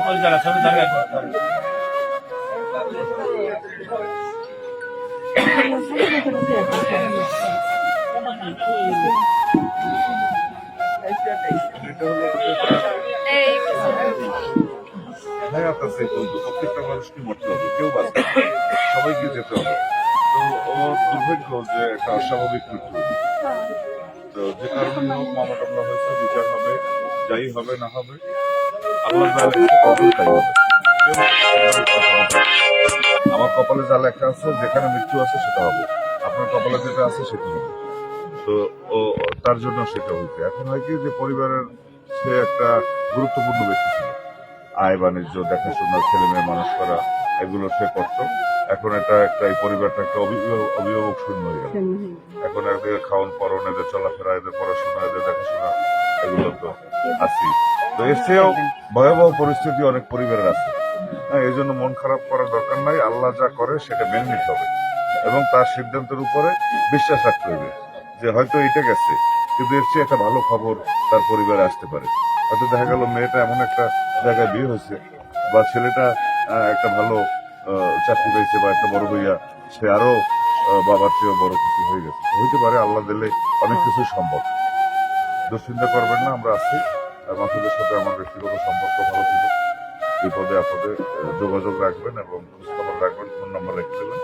একটা পরিচালক সবই দাঁড়িয়ে আছে হায়াত আছে কিন্তু প্রত্যেকটা মানুষকে মরতে হবে কেউ বাঁচবে সবাইকে যেতে হবে। তো ও দুর্ভাগ্য যে একটা অস্বাভাবিক মৃত্যু। তো যে কারণে হোক মামলা টামলা হয়েছে বিচার হবে যাই হবে না হবে আমার কপালে যা লেখা আছে, যেখানে মৃত্যু আছে সেটা হবে। আপনার কপালে যেটা আছে সেটা হবে। তো ও, তার জন্য সেটা হয়েছে। এখন হয় কি যে পরিবারের সে একটা গুরুত্বপূর্ণ ব্যক্তি ছিল। আয় বাণিজ্য, দেখাশোনা ছেলে মেয়ে মানুষ করা, এগুলো সে করত। এখন এটা একটা এই পরিবারটা একটা অভিভাবক অভিভাবক শূন্য হয়ে গেল। এখন এদের খাওয়ান পরন এদের চলাফেরা এদের পড়াশোনা এদের দেখাশোনা এগুলো তো আছি তো এর চেয়েও ভয়াবহ পরিস্থিতি অনেক পরিবারের আছে। হ্যাঁ এই জন্য মন খারাপ করার দরকার নাই। আল্লাহ যা করে সেটা মেনে নিতে হবে। এবং তার সিদ্ধান্তের উপরে বিশ্বাস রাখতে হবে যে হয়তো এটা গেছে। কিন্তু এর চেয়ে একটা ভালো খবর তার পরিবারে আসতে পারে। হয়তো দেখা গেল মেয়েটা এমন একটা জায়গায় বিয়ে হয়েছে বা ছেলেটা একটা ভালো চাকরি পাইছে বা একটা বড় হইয়া সে আরও বাবার চেয়েও বড় কিছু হয়ে গেছে হইতে পারে আল্লাহ দিলে অনেক কিছু সম্ভব দুশ্চিন্তা করবেন না আমরা আছি আর মাসুদের সাথে আমার ব্যক্তিগত সম্পর্ক ভালো ছিল বিপদে আপদে যোগাযোগ রাখবেন এবং খোঁজখবর রাখবেন ফোন নাম্বার রেখে দেবেন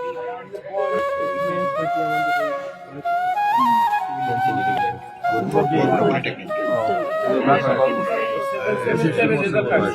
বাসা বাড়ি ছোট ভাই মাসুদের কয় ভাই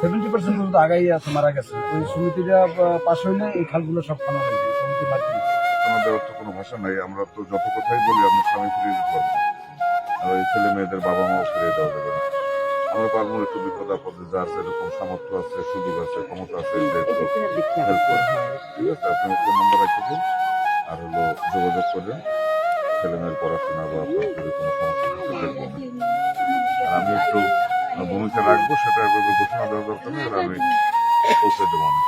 সেভেন্টি পার্সেন্ট পর্যন্ত আগাই আছে মারা গেছে। ওই সমিতিটা পাশ হইলে এই খালগুলো সব খানা হয়ে যাবে সমিতি মাটি। আমাদের অর্থ কোনো ভাষা নাই আমরা তো যত কথাই বলি আমি স্বামী ফিরিয়ে দিতে পারব আর ওই ছেলে মেয়েদের বাবা মাও ফিরিয়ে দেওয়া যাবে না। আমরা পারব একটু বিপদ আপদে যার যেরকম সামর্থ্য আছে সুযোগ আছে ক্ষমতা আছে ঠিক আছে আপনি ফোন নাম্বার রেখে দিন আর হলো যোগাযোগ করবেন। ছেলে মেয়ের পড়াশোনা বা আপনার যদি কোনো সমস্যা দেখব না আর আমি একটু ভূমিকা রাখব সেটা ঘোষণা দেওয়া দরকার নেই আমি পৌঁছে দেবো অনেক।